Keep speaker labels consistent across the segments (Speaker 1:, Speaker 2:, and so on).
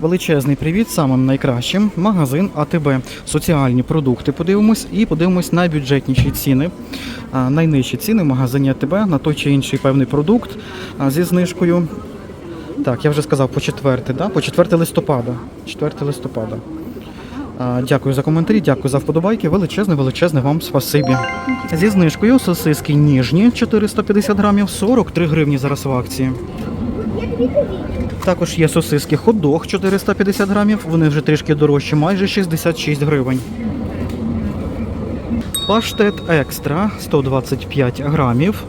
Speaker 1: Величезний привіт самим найкращим. Магазин АТБ. Соціальні продукти подивимось і подивимось найбюджетніші ціни. Найнижчі ціни в магазині АТБ на той чи інший певний продукт зі знижкою. Так, я вже сказав по 4, да? по 4 листопада. 4 листопада. Дякую за коментарі, дякую за вподобайки. Величезне, величезне вам спасибі. Зі знижкою сосиски ніжні 450 грамів, 43 гривні зараз в акції. Також є сосиски хот-дог 450 грамів, вони вже трішки дорожчі, майже 66 гривень. Паштет екстра 125 грамів,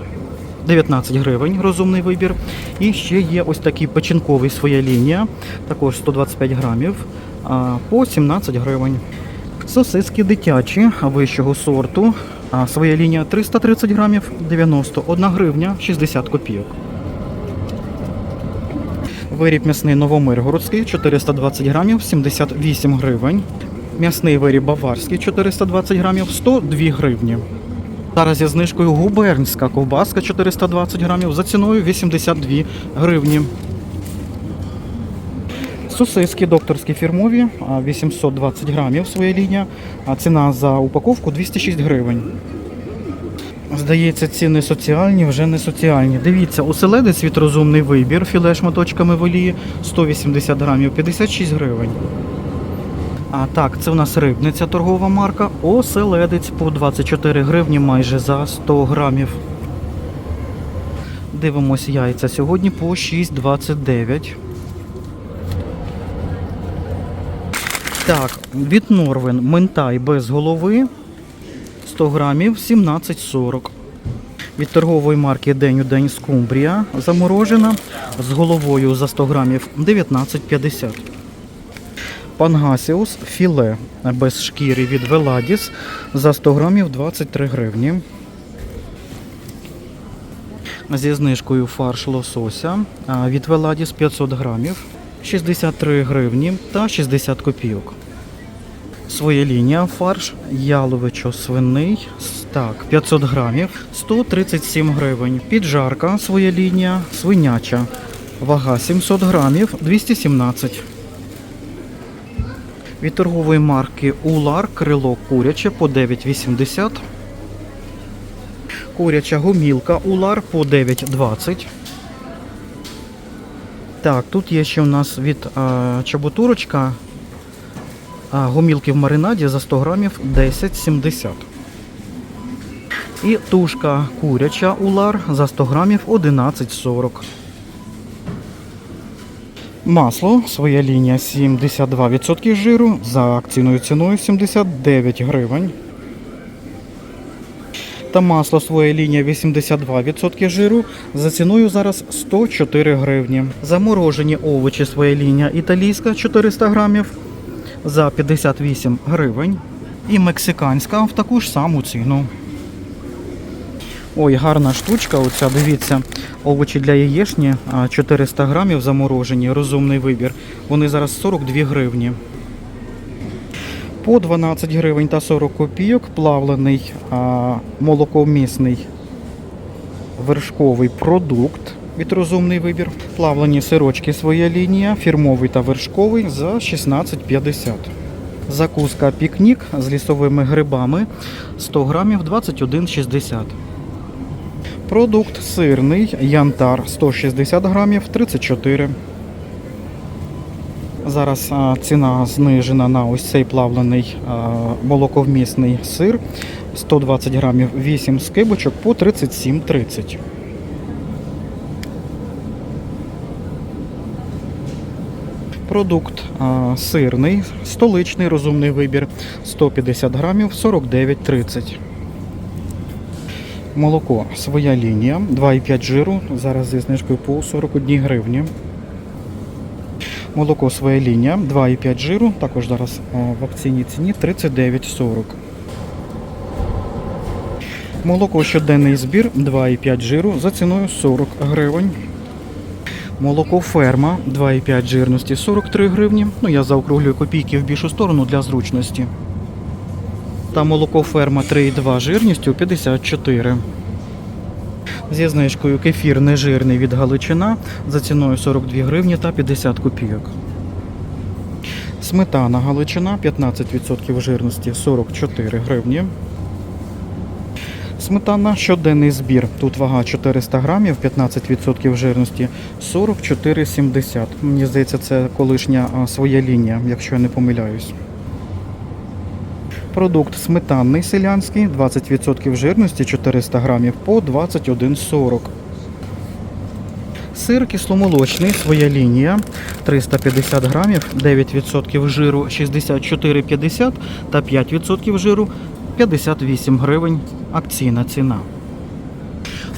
Speaker 1: 19 гривень, розумний вибір. І ще є ось такий печінковий своя лінія, також 125 грамів, по 17 гривень. Сосиски дитячі вищого сорту, своя лінія 330 грамів, 91 гривня, 60 копійок. Виріб м'ясний новомиргородський 420 грамів 78 гривень. М'ясний виріб баварський 420 грамів 102 гривні. Зараз зі знижкою губернська ковбаска 420 грамів за ціною 82 гривні. Сосиски докторські фірмові 820 грамів своя лінія, а ціна за упаковку 206 гривень. Здається, ціни соціальні, вже не соціальні. Дивіться, оселедець від розумний вибір, філе шматочками в олії 180 грамів, 56 гривень. А так, це у нас рибниця торгова марка. Оселедець по 24 гривні майже за 100 грамів. Дивимось яйця сьогодні по 6,29. Так, від Норвен ментай без голови 100 грамів 17,40. Від торгової марки День у день скумбрія заморожена з головою за 100 грамів 19,50. Пангасіус філе без шкіри від Веладіс за 100 грамів 23 гривні. Зі знижкою фарш лосося від Веладіс 500 грамів 63 гривні та 60 копійок. Своя лінія фарш яловичо-свиний. Так, 500 грамів, 137 гривень. Піджарка своя лінія, свиняча. Вага 700 грамів, 217. Від торгової марки Улар крило куряче по 9,80. Куряча гомілка Улар по 9,20. Так, тут є ще у нас від а, чабутурочка а, гомілки в маринаді за 100 грамів 10,70. І тушка куряча улар за 100 грамів 11,40. Масло, своя лінія 72% жиру за акційною ціною 79 гривень. Та масло своя лінія 82% жиру за ціною зараз 104 гривні. Заморожені овочі своя лінія італійська 400 грамів за 58 гривень. І мексиканська в таку ж саму ціну. Ой, гарна штучка. Оця, дивіться, овочі для яєшні 400 грамів заморожені, розумний вибір. Вони зараз 42 гривні. По 12 гривень та 40 копійок плавлений молокомісний вершковий продукт від розумний вибір. Плавлені сирочки своя лінія, фірмовий та вершковий за 16,50. Закуска пікнік з лісовими грибами 100 грамів 21,60. Продукт сирний, янтар 160 грамів 34. Зараз ціна знижена на ось цей плавлений молоковмісний сир 120 грамів 8 скибочок по 37,30. Продукт сирний, столичний розумний вибір 150 грамів 49,30. Молоко своя лінія, 2,5 жиру, зараз зі знижкою по 41 гривні. Молоко своя лінія, 2,5 жиру, також зараз в акційній ціні 39,40. Молоко щоденний збір 2,5 жиру за ціною 40 гривень. Молоко ферма 2,5 жирності 43 гривні. Ну я заокруглюю копійки в більшу сторону для зручності. Та молоко ферма 3,2 жирністю 54. Зі знижкою кефір нежирний від Галичина за ціною 42 гривні та 50 копійок. Сметана Галичина 15% жирності 44 гривні. Сметана щоденний збір. Тут вага 400 грамів, 15% жирності 44,70. Мені здається, це колишня своя лінія, якщо я не помиляюсь. Продукт сметанний селянський, 20% жирності 400 грамів по 21,40. Сир кисломолочний, своя лінія, 350 грамів, 9% жиру 64,50 та 5% жиру 58 гривень. Акційна ціна.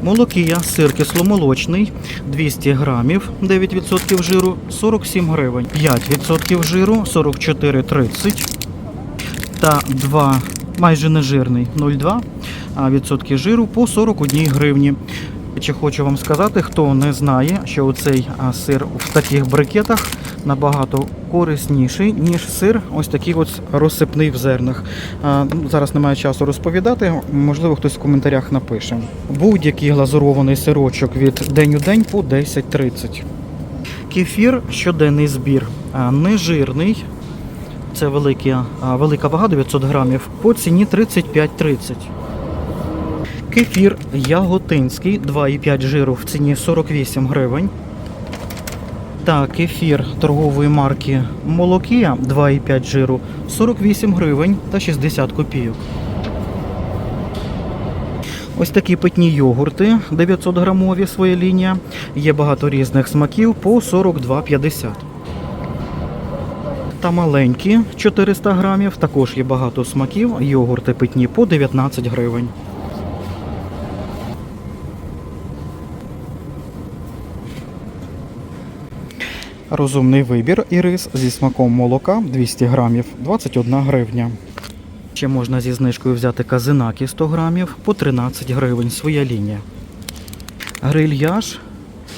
Speaker 1: Молокія, сир кисломолочний, 200 грамів, 9% жиру 47 гривень, 5% жиру 44,30 та 2 майже нежирний 0,2 а, відсотки жиру по 41 гривні. Чи хочу вам сказати, хто не знає, що оцей а, сир в таких брикетах набагато корисніший, ніж сир ось такий от розсипний в зернах. Ну, Зараз немає часу розповідати, можливо, хтось в коментарях напише. Будь-який глазурований сирочок від день у день по 10.30. Кефір щоденний збір. Нежирний. Це великі, а, велика вага 900 грамів по ціні 35,30. Кефір яготинський 2,5 жиру в ціні 48 гривень. Та кефір торгової марки Молокія 2,5 жиру 48 гривень та 60 копійок. Ось такі питні йогурти 900 грамові своя лінія. Є багато різних смаків по 42,50. Та маленькі 400 грамів. Також є багато смаків. Йогурти питні по 19 гривень. Розумний вибір і рис зі смаком молока 200 грамів 21 гривня. Ще можна зі знижкою взяти казинаки 100 грамів по 13 гривень. Своя лінія. Грильяж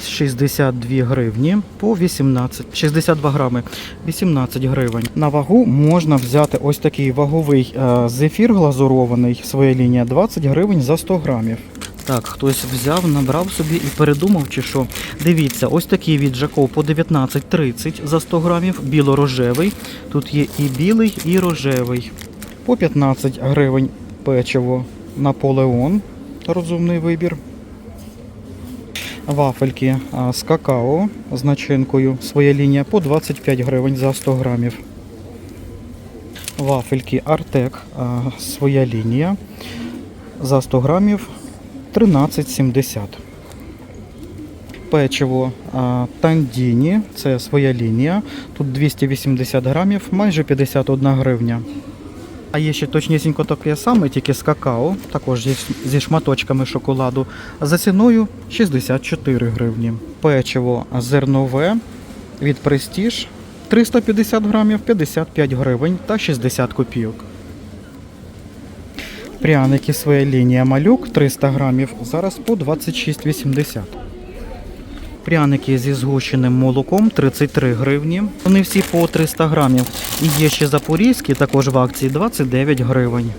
Speaker 1: 62 гривні по 18, 62 грами 18 гривень. На вагу можна взяти ось такий ваговий е, зефір глазурований, своя лінія 20 гривень за 100 грамів. Так, хтось взяв, набрав собі і передумав, чи що. Дивіться, ось такий від Жаков по 19,30 за 100 грамів, біло-рожевий. Тут є і білий, і рожевий. По 15 гривень печиво Наполеон. Розумний вибір. Вафельки з какао з начинкою. Своя лінія по 25 гривень за 100 грамів. Вафельки Артек. Своя лінія. За 100 грамів 13,70. Печиво Тандіні. Це своя лінія. Тут 280 грамів, майже 51 гривня. А є ще точнісінько таке саме, тільки з какао, також зі, шматочками шоколаду, за ціною 64 гривні. Печиво зернове від Prestige 350 грамів 55 гривень та 60 копійок. Пряники своя лінія малюк 300 грамів, зараз по 26,80. Пряники зі згущеним молоком 33 гривні. Вони всі по 300 грамів. І є ще запорізькі, також в акції 29 гривень.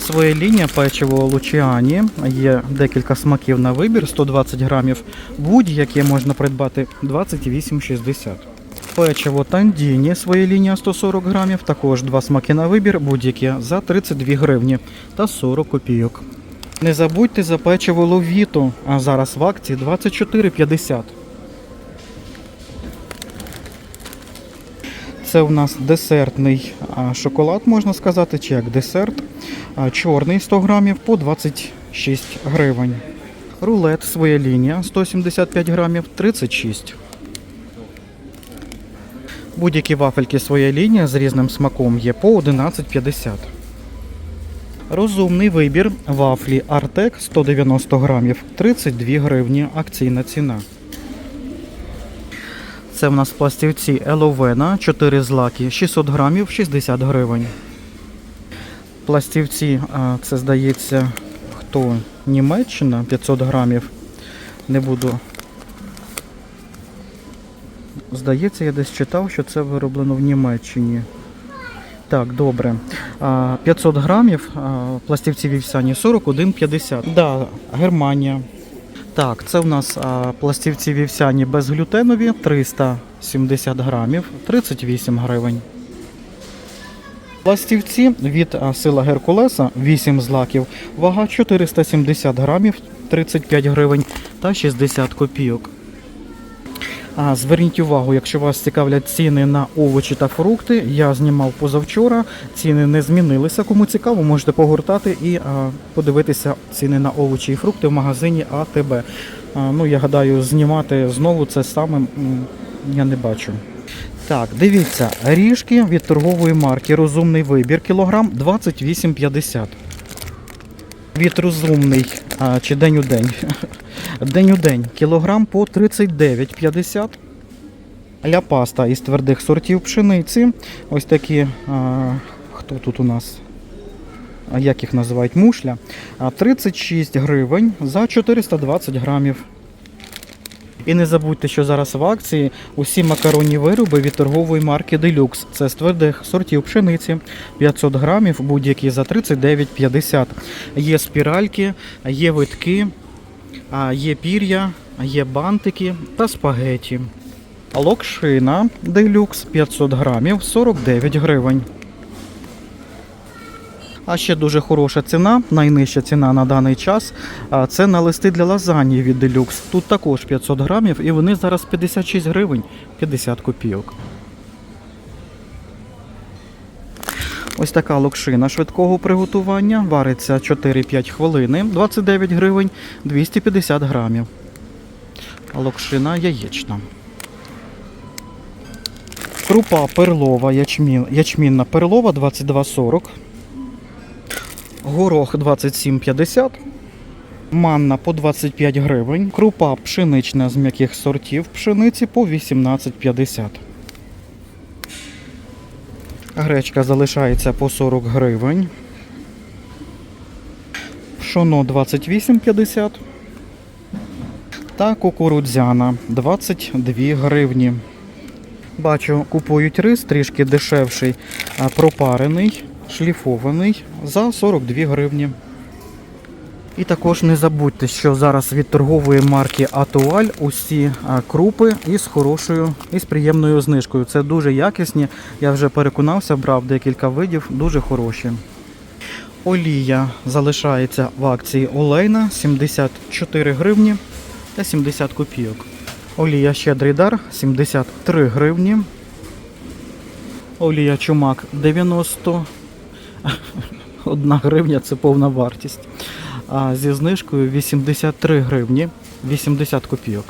Speaker 1: Своя лінія печиво Лучіані. Є декілька смаків на вибір, 120 грамів. Будь-яке можна придбати 28,60. Печиво Тандіні, своя лінія 140 грамів. Також два смаки на вибір, будь-які за 32 гривні та 40 копійок. Не забудьте за печиво Ловіто, а зараз в акції 24,50. Це у нас десертний шоколад, можна сказати, чи як десерт. Чорний 100 грамів по 26 гривень. Рулет своя лінія 175 грамів 36. Будь-які вафельки своя лінія з різним смаком є по 11,50. Розумний вибір вафлі Артек 190 грамів 32 гривні акційна ціна. Це в нас пластівці Еловена 4 злаки 600 грамів 60 гривень. Пластівці, це здається, хто Німеччина 500 грамів. Не буду. Здається, я десь читав, що це вироблено в Німеччині. Так, добре. 500 грамів пластівці вівсяні 41,50. Да, Германія. Так, це в нас пластівці вівсяні безглютенові 300 70 грамів 38 гривень. Пластівці від сила Геркулеса 8 злаків, вага 470 грамів 35 гривень та 60 копійок. А зверніть увагу, якщо вас цікавлять ціни на овочі та фрукти, я знімав позавчора. Ціни не змінилися. Кому цікаво, можете погортати і а, подивитися ціни на овочі і фрукти в магазині АТБ. А, ну, я гадаю, знімати знову це саме я не бачу. Так, дивіться, ріжки від торгової марки Розумний вибір кілограм 28,50. Від розумний а, чи день у день. День у день кілограм по 39,50. Ля паста із твердих сортів пшениці. Ось такі, а, хто тут у нас? Як їх називають? Мушля. 36 гривень за 420 грамів. І не забудьте, що зараз в акції усі макаронні вироби від торгової марки Deluxe. Це з твердих сортів пшениці 500 грамів, будь-які за 39,50. Є спіральки, є витки, є пір'я, є бантики та спагеті. Локшина Deluxe 500 грамів 49 гривень. А ще дуже хороша ціна, найнижча ціна на даний час. Це на листи для лазаньї від Deluxe. Тут також 500 грамів і вони зараз 56 гривень 50 копійок. Ось така локшина швидкого приготування. Вариться 4-5 хвилини, 29 гривень 250 грамів. Локшина яєчна. Крупа перлова, ячмін, ячмінна перлова 22,40. Горох 27,50. Манна по 25 гривень. Крупа пшенична з м'яких сортів пшениці по 18,50. Гречка залишається по 40 гривень. Пшоно 28,50. Та кукурудзяна 22 гривні. Бачу, купують рис трішки дешевший, пропарений, шліфований за 42 гривні. І також не забудьте, що зараз від торгової марки Атуаль усі крупи із хорошою і з приємною знижкою. Це дуже якісні. Я вже переконався, брав декілька видів, дуже хороші. Олія залишається в акції Олейна 74 гривні та 70 копійок. Олія щедрий дар 73 гривні. Олія чумак 90. 1 гривня це повна вартість. А зі знижкою 83 гривні 80 копійок.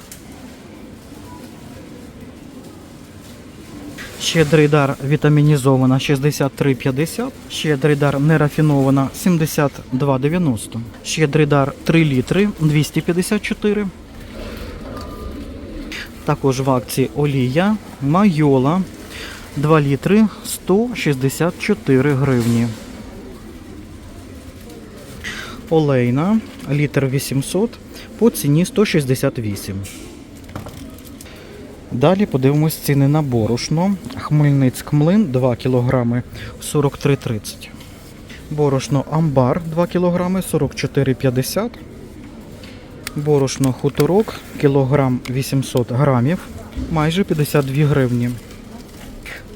Speaker 1: Щедрий дар вітамінізована 63,50. Щедрий дар нерафінована 72,90. Щедрий дар 3 літри 254. Також в акції олія Майола 2 літри 164 гривні. Олейна літр 800 по ціні 168. Далі подивимось ціни на борошно. Хмельницьк млин 2 кг 43,30. Борошно амбар 2 кг 44,50. Борошно хуторок кілограм 800 грамів, майже 52 гривні.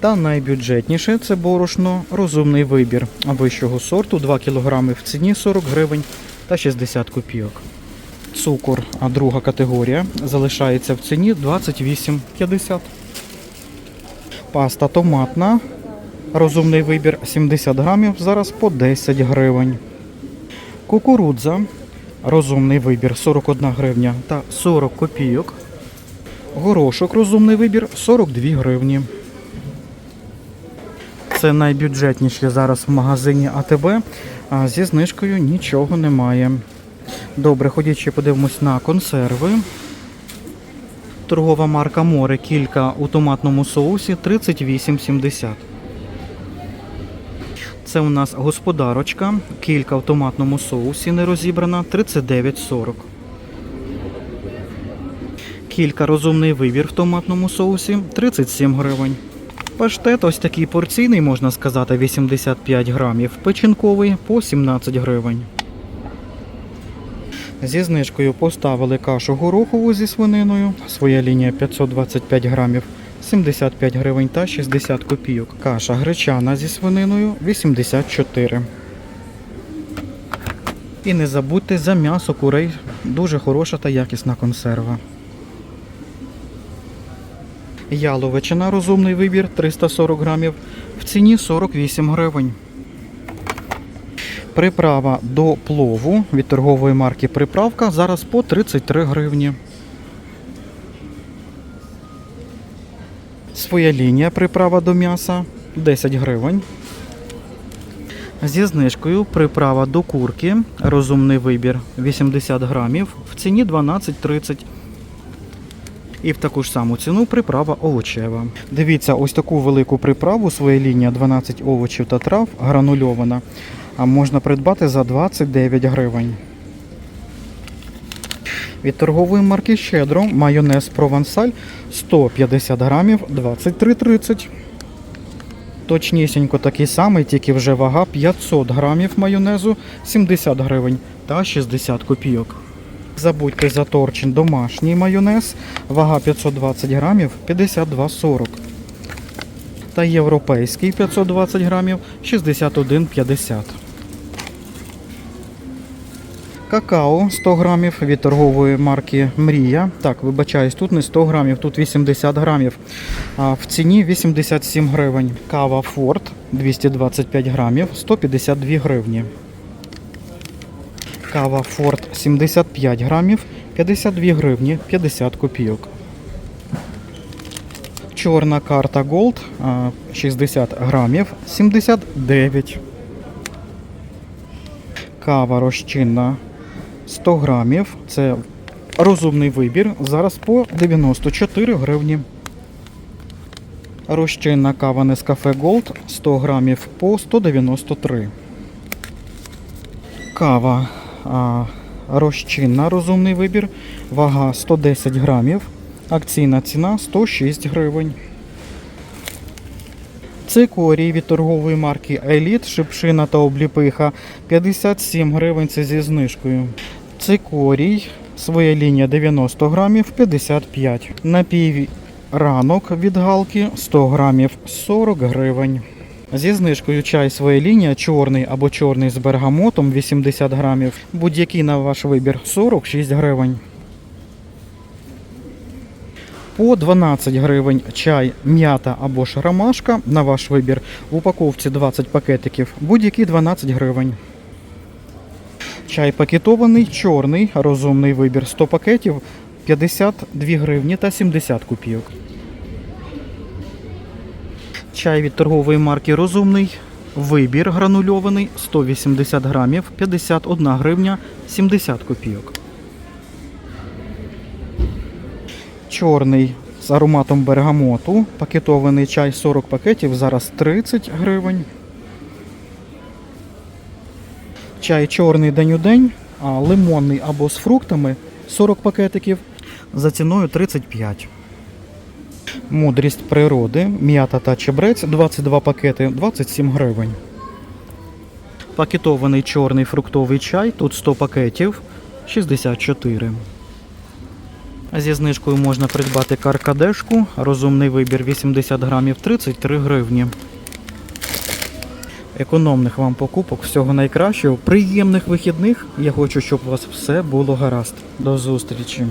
Speaker 1: Та найбюджетніше це борошно розумний вибір вищого сорту 2 кг в ціні 40 гривень та 60 копійок. Цукор, а друга категорія, залишається в ціні 28,50. Паста томатна. Розумний вибір 70 грамів, зараз по 10 гривень. Кукурудза. Розумний вибір 41 гривня та 40 копійок. Горошок розумний вибір 42 гривні. Це найбюджетніше зараз в магазині АТБ. А зі знижкою нічого немає. Добре, ходіть ще подивимось на консерви. Торгова марка Море кілька у томатному соусі 38,70. Це у нас господарочка, кілька в томатному соусі не розібрана 39,40. Кілька розумний вибір в томатному соусі 37 гривень. Паштет ось такий порційний, можна сказати, 85 грамів. Печінковий по 17 гривень. Зі знижкою поставили кашу горохову зі свининою. Своя лінія 525 грамів 75 гривень та 60 копійок. Каша гречана зі свининою 84. І не забудьте за м'ясо курей. Дуже хороша та якісна консерва. Яловичина розумний вибір 340 грамів в ціні 48 гривень. Приправа до плову від торгової марки Приправка зараз по 33 гривні. Своя лінія приправа до м'яса 10 гривень. Зі знижкою приправа до курки. Розумний вибір 80 грамів в ціні 12,30. І в таку ж саму ціну приправа овочева. Дивіться, ось таку велику приправу своя лінія 12 овочів та трав гранульована. А можна придбати за 29 гривень. Від торгової марки Щедро майонез Провансаль 150 грамів 23,30. Точнісінько такий самий, тільки вже вага 500 грамів майонезу 70 гривень та 60 копійок. Забудьте за домашній майонез, вага 520 грамів 52,40. Та європейський 520 грамів 61,50. Какао 100 грамів від торгової марки Мрія. Так, вибачаюсь, тут не 100 грамів, тут 80 грамів. А в ціні 87 гривень. Кава Форт 225 грамів 152 гривні. Кава Форт 75 грамів 52 гривні 50 копійок. Чорна карта Gold 60 грамів 79. Кава розчинна 100 грамів. Це розумний вибір. Зараз по 94 гривні. Розчинна кава Nescafe Gold 100 грамів по 193. Кава а, розчинна розумний вибір. Вага 110 грамів. Акційна ціна 106 гривень. Цикорій від торгової марки Еліт, шипшина та обліпиха 57 гривень це зі знижкою. Цикорій, своя лінія 90 грамів 55. Напій ранок від галки 100 грамів 40 гривень. Зі знижкою чай своя лінія чорний або чорний з бергамотом 80 грамів. Будь-який на ваш вибір 46 гривень. По 12 гривень чай, м'ята або ж ромашка на ваш вибір. В упаковці 20 пакетиків, будь-які 12 гривень. Чай пакетований, чорний, розумний вибір 100 пакетів 52 гривні та 70 копійок. Чай від торгової марки Розумний. Вибір гранульований 180 грамів 51 гривня 70 копійок. Чорний з ароматом бергамоту. Пакетований чай 40 пакетів, зараз 30 гривень. Чай чорний день у день, а лимонний або з фруктами 40 пакетиків за ціною 35. Мудрість природи, м'ята та чебрець 22 пакети 27 гривень. Пакетований чорний фруктовий чай, тут 100 пакетів 64. Зі знижкою можна придбати каркадешку. Розумний вибір 80 грамів 33 гривні. Економних вам покупок, всього найкращого, приємних вихідних. Я хочу, щоб у вас все було гаразд. До зустрічі!